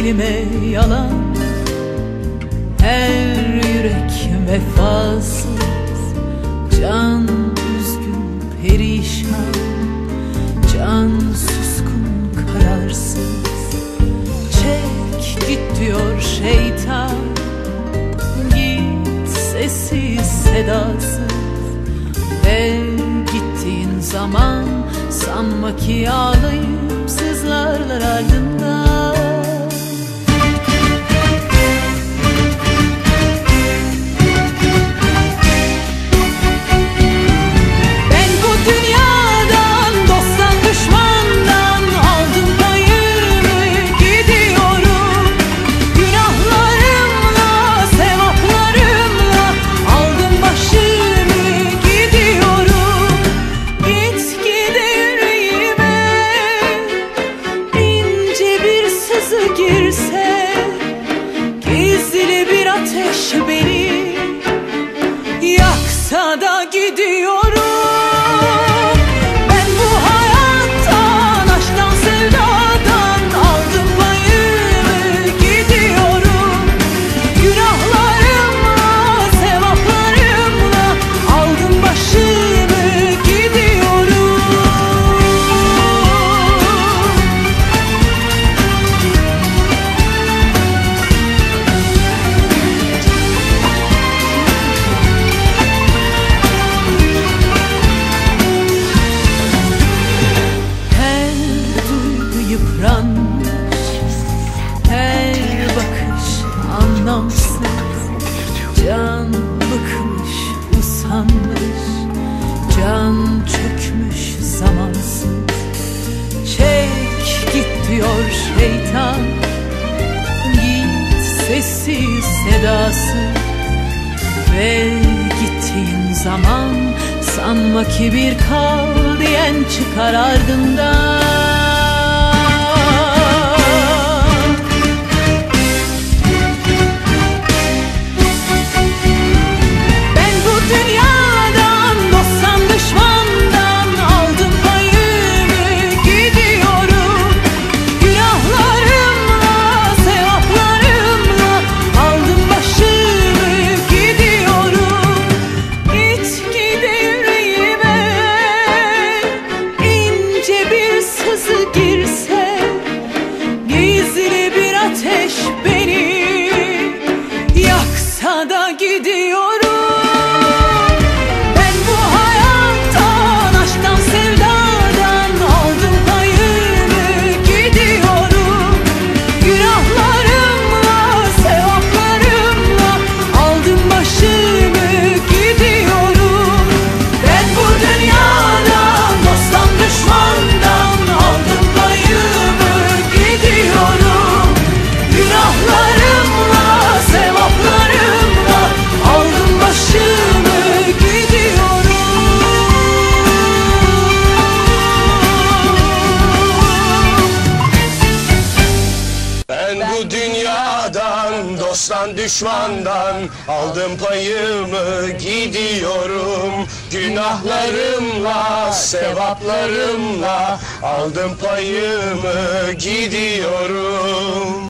kelime yalan. Her yürek vefasız Can üzgün perişan Can suskun kararsız. Çek git diyor şeytan Git sessiz sedasız. Ve gittiğin zaman Sanma ki ağlayıp ateş beni Yaksa da gidiyorum. sedası. Ve gittiğin zaman sanma ki bir kal diyen çıkar ardından. bu dünyadan Dosttan düşmandan Aldım payımı gidiyorum. Günahlarımla sevaplarımla Aldım payımı gidiyorum.